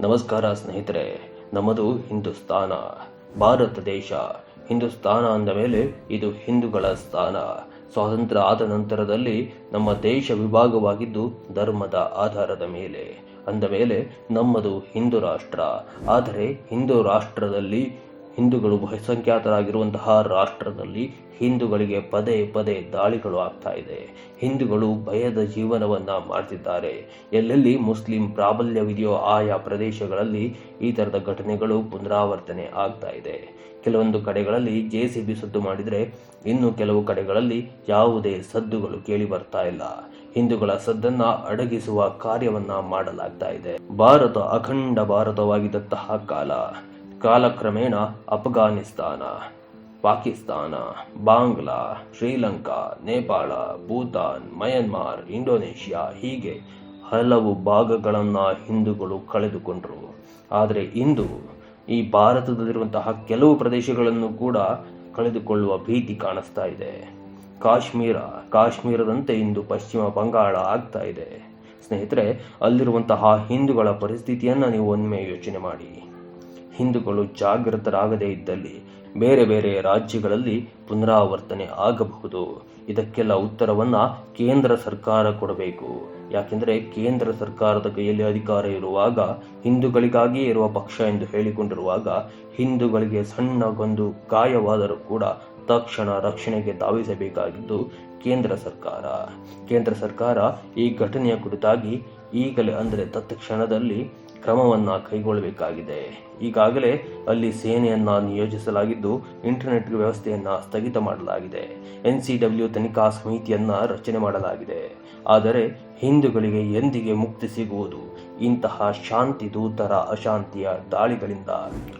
ನಮಸ್ಕಾರ ಸ್ನೇಹಿತರೆ ನಮ್ಮದು ಹಿಂದೂಸ್ತಾನ. ಭಾರತ ದೇಶ, ಹಿಂದೂಸ್ತಾನ ಅಂದ ಮೇಲೆ ಇದು ಹಿಂದೂಗಳ ಸ್ಥಾನ. ಸ್ವಾತಂತ್ರ್ಯ ಆದ ನಂತರದಲ್ಲಿ ನಮ್ಮ ದೇಶ ವಿಭಾಗವಾಗಿದ್ದು ಧರ್ಮದ ಆಧಾರದ ಮೇಲೆ. ಅಂದ ಮೇಲೆ ನಮ್ಮದು ಹಿಂದೂ ರಾಷ್ಟ್ರ. ಆದರೆ ಹಿಂದೂ ರಾಷ್ಟ್ರದಲ್ಲಿ ಹಿಂದೂಗಳು ಬಹುಸಂಖ್ಯಾತರಾಗಿರುವಂತಹ ರಾಷ್ಟ್ರದಲ್ಲಿ ಹಿಂದೂಗಳಿಗೆ ಪದೇ ಪದೇ ದಾಳಿಗಳು ಆಗ್ತಾ ಇದೆ. ಹಿಂದೂಗಳು ಭಯದ ಜೀವನವನ್ನ ಮಾಡ್ತಿದ್ದಾರೆ. ಎಲ್ಲೆಲ್ಲಿ ಮುಸ್ಲಿಂ ಪ್ರಾಬಲ್ಯವಿದೆಯೋ ಆಯಾ ಪ್ರದೇಶಗಳಲ್ಲಿ ಈ ತರದ ಘಟನೆಗಳು ಪುನರಾವರ್ತನೆ ಆಗ್ತಾ ಇದೆ. ಕೆಲವೊಂದು ಕಡೆಗಳಲ್ಲಿ ಜೆ ಸದ್ದು ಮಾಡಿದರೆ ಇನ್ನು ಕೆಲವು ಕಡೆಗಳಲ್ಲಿ ಯಾವುದೇ ಸದ್ದುಗಳು ಕೇಳಿ ಬರ್ತಾ ಇಲ್ಲ. ಹಿಂದೂಗಳ ಸದ್ದನ್ನ ಅಡಗಿಸುವ ಕಾರ್ಯವನ್ನ ಮಾಡಲಾಗ್ತಾ ಇದೆ. ಭಾರತ ಅಖಂಡ ಭಾರತವಾಗಿದ್ದಂತಹ ಕಾಲ. ಕಾಲಕ್ರಮೇಣ ಅಫ್ಘಾನಿಸ್ತಾನ, ಪಾಕಿಸ್ತಾನ, ಬಾಂಗ್ಲಾ, ಶ್ರೀಲಂಕಾ, ನೇಪಾಳ, ಭೂತಾನ್, ಮಯನ್ಮಾರ್, ಇಂಡೋನೇಷ್ಯಾ ಹೀಗೆ ಹಲವು ಭಾಗಗಳನ್ನು ಹಿಂದೂಗಳು ಕಳೆದುಕೊಂಡರು. ಆದರೆ ಇಂದು ಈ ಭಾರತದಲ್ಲಿರುವಂತಹ ಕೆಲವು ಪ್ರದೇಶಗಳನ್ನು ಕೂಡ ಕಳೆದುಕೊಳ್ಳುವ ಭೀತಿ ಕಾಣಿಸ್ತಾ ಇದೆ. ಕಾಶ್ಮೀರ, ಕಾಶ್ಮೀರದಂತೆ ಇಂದು ಪಶ್ಚಿಮ ಬಂಗಾಳ ಆಗ್ತಾ ಇದೆ. ಸ್ನೇಹಿತರೆ, ಅಲ್ಲಿರುವಂತಹ ಹಿಂದೂಗಳ ಪರಿಸ್ಥಿತಿಯನ್ನು ನೀವು ಒಮ್ಮೆ ಯೋಚನೆ ಮಾಡಿ. ಹಿಂದೂಗಳು ಜಾಗೃತರಾಗದೇ ಇದ್ದಲ್ಲಿ ಬೇರೆ ಬೇರೆ ರಾಜ್ಯಗಳಲ್ಲಿ ಪುನರಾವರ್ತನೆ ಆಗಬಹುದು. ಇದಕ್ಕೆಲ್ಲ ಉತ್ತರವನ್ನ ಕೇಂದ್ರ ಸರ್ಕಾರ ಕೊಡಬೇಕು. ಯಾಕೆಂದರೆ ಕೇಂದ್ರ ಸರ್ಕಾರದ ಕೈಯಲ್ಲಿ ಅಧಿಕಾರ ಇರುವಾಗ ಹಿಂದೂಗಳಿಗಾಗಿ ಇರುವ ಪಕ್ಷ ಎಂದು ಹೇಳಿಕೊಂಡಿರುವಾಗ, ಹಿಂದೂಗಳಿಗೆ ಸಣ್ಣಗೊಂದು ಗಾಯವಾದರೂ ಕೂಡ ತಕ್ಷಣ ರಕ್ಷಣೆಗೆ ಧಾವಿಸಬೇಕಾಗಿದ್ದು ಕೇಂದ್ರ ಸರ್ಕಾರ. ಕೇಂದ್ರ ಸರ್ಕಾರ ಈ ಘಟನೆಯ ಕುರಿತಾಗಿ ಈಗಲೇ ಅಂದರೆ ತತ್ಕ್ಷಣದಲ್ಲಿ ಕ್ರಮವನ್ನ ಕೈಗೊಳ್ಳಬೇಕಾಗಿದೆ. ಈಗಾಗಲೇ ಅಲ್ಲಿ ಸೇನೆಯನ್ನ ನಿಯೋಜಿಸಲಾಗಿದ್ದು ಇಂಟರ್ನೆಟ್ ವ್ಯವಸ್ಥೆಯನ್ನ ಸ್ಥಗಿತ ಮಾಡಲಾಗಿದೆ. ಎನ್ ಸಿ ಡಬ್ಲ್ಯೂ ತನಿಖಾ ಸಮಿತಿಯನ್ನ ರಚನೆ ಮಾಡಲಾಗಿದೆ. ಆದರೆ, ಹಿಂದೂಗಳಿಗೆ ಎಂದಿಗೆ ಮುಕ್ತಿ ಸಿಗುವುದು? ಇಂತಹ ಶಾಂತಿ ದೂತರ ಅಶಾಂತಿಯ ದಾಳಿಗಳಿಂದ.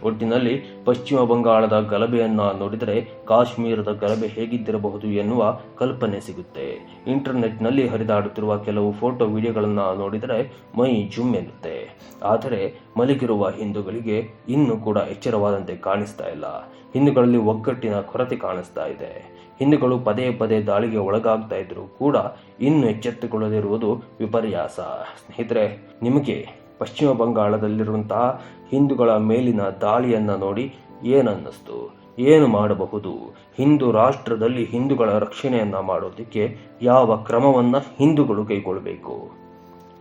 ಒಟ್ಟಿನಲ್ಲಿ ಪಶ್ಚಿಮ ಬಂಗಾಳದ ಗಲಭೆಯನ್ನ ನೋಡಿದರೆ ಕಾಶ್ಮೀರದ ಗಲಭೆ ಹೇಗಿದ್ದಿರಬಹುದು ಎನ್ನುವ ಕಲ್ಪನೆ ಸಿಗುತ್ತೆ. ಇಂಟರ್ನೆಟ್ನಲ್ಲಿ ಹರಿದಾಡುತ್ತಿರುವ ಕೆಲವು ಫೋಟೋ ವಿಡಿಯೋಗಳನ್ನ ನೋಡಿದರೆ ಮೈ ಜುಮ್ ಎನ್ನುತ್ತೆ ಆದರೆ ಮಲಗಿರುವ ಹಿಂದೂಗಳಿಗೆ ಇನ್ನೂ ಕೂಡ ಎಚ್ಚರವಾದಂತೆ ಕಾಣಿಸ್ತಾ ಇಲ್ಲ. ಹಿಂದೂಗಳಲ್ಲಿ ಒಗ್ಗಟ್ಟಿನ ಕೊರತೆ ಕಾಣಿಸ್ತಾ ಇದೆ. ಹಿಂದೂಗಳು ಪದೇ ಪದೇ ದಾಳಿಗೆ ಒಳಗಾಗ್ತಾ ಇದ್ರು ಕೂಡ ಇನ್ನು ಎಚ್ಚೆತ್ತುಕೊಳ್ಳದಿರುವುದು ವಿಪರ್ಯಾಸ. ಸ್ನೇಹಿತರೆ, ನಿಮಗೆ ಪಶ್ಚಿಮ ಬಂಗಾಳದಲ್ಲಿರುವಂತಹ ಹಿಂದೂಗಳ ಮೇಲಿನ ದಾಳಿಯನ್ನ ನೋಡಿ ಏನನ್ನಿಸ್ತು? ಏನು ಮಾಡಬಹುದು? ಹಿಂದೂ ರಾಷ್ಟ್ರದಲ್ಲಿ ಹಿಂದೂಗಳ ರಕ್ಷಣೆಯನ್ನ ಮಾಡೋದಕ್ಕೆ ಯಾವ ಕ್ರಮವನ್ನ ಹಿಂದೂಗಳು ಕೈಗೊಳ್ಳಬೇಕು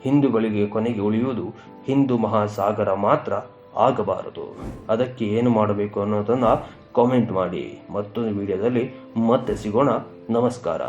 ಹಿಂದೂಗಳಿಗೆ ಕೊನೆಗೆ ಉಳಿಯುವುದು ಹಿಂದೂ ಮಹಾಸಾಗರ ಮಾತ್ರ ಆಗಬಾರದು. ಅದಕ್ಕೆ ಏನು ಮಾಡಬೇಕು ಅನ್ನೋದನ್ನು ಕಾಮೆಂಟ್ ಮಾಡಿ. ಮತ್ತೊಂದು ವಿಡಿಯೋದಲ್ಲಿ ಮತ್ತೆ ಸಿಗೋಣ. ನಮಸ್ಕಾರ.